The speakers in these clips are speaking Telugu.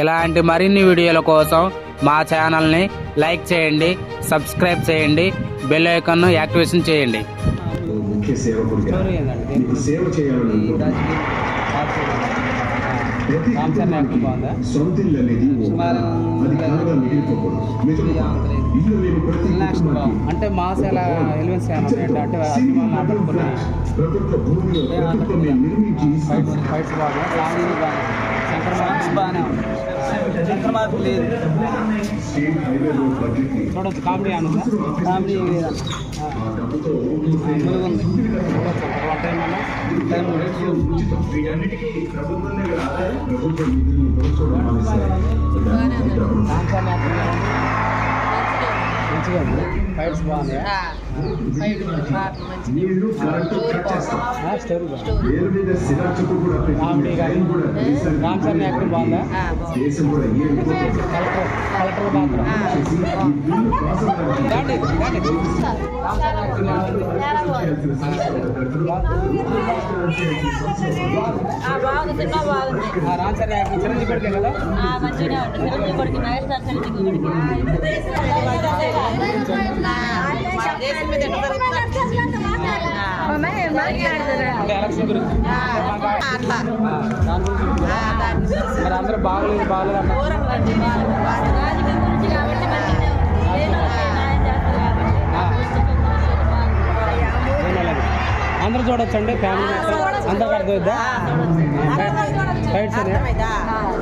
ఇలాంటి మరిన్ని వీడియోల కోసం మా ఛానల్ని లైక్ చేయండి సబ్స్క్రైబ్ చేయండి బెల్ ఐకాన్ను యాక్టివేషన్ చేయండి. అంటే మాస్ ఎలా ఎలివెన్స్ అంటే బాగా. మార్క్స్ బాగానే శంకర్ మార్క్ లేదు. చూడొచ్చు కామెడీ అనుందా కామెడీ మంచిగా ఉంది. బాగున్నాయి కామెడీ కానీ బాగుందా? కలెక్టర్ పాత్ర యాక్టింగ్ చిరంజీవి కొడుకే కదా చిరంజీవి సార్ చిరంజీవి కొడుకు ఎలక్షన్ గురించి మరి అందరూ బాగలేదు బాగలేదు. అందరూ చూడొచ్చండి ఫ్యామిలీ మొత్తం అందరికి అర్థమవుద్దా ఫైట్స్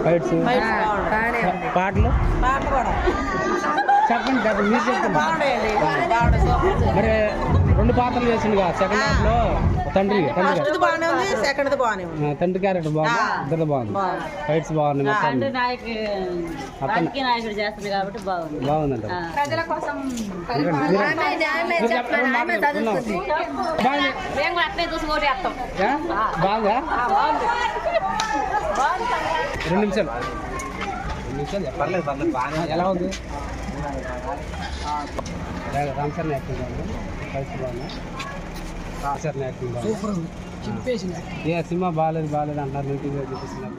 ఫైట్స్ పాటలు? చెప్పండి చెప్పండి మీరు చెప్పండి. మరి రెండు పాత్రలు చేసిండు కదా సెకండ్ హాఫ్లో. తండ్రి తండ్రి ఫస్ట్ బాగానే ఉంది సెకండ్ బాగానే ఉంది. ఆ, తండ్రి క్యారెక్టర్ బాగుంది ఇద్దరు బాగుంది. ఫైట్స్ బాగున్నాయి మొత్తం తండ్రి నాయకు రాజకీయ నాయకుడు చేస్తుంది కాబట్టి బాగుంది. బాగుందంట. ప్రజల కోసం? బాగుందా. రెండు నిమిషాలు. రెండు నిమిషాలు పర్లేదు బాగా ఎలా ఉంది? రామ్ చరణ్ యాక్టింగ్ బాగుంది ఫైట్స్ బాగుంది రామ్ చరణ్ యాక్టింగ్ సినిమా బాగాలేదు బాగాలేదు అంటారు నెగిటివ్గా చూపిస్తున్నారు.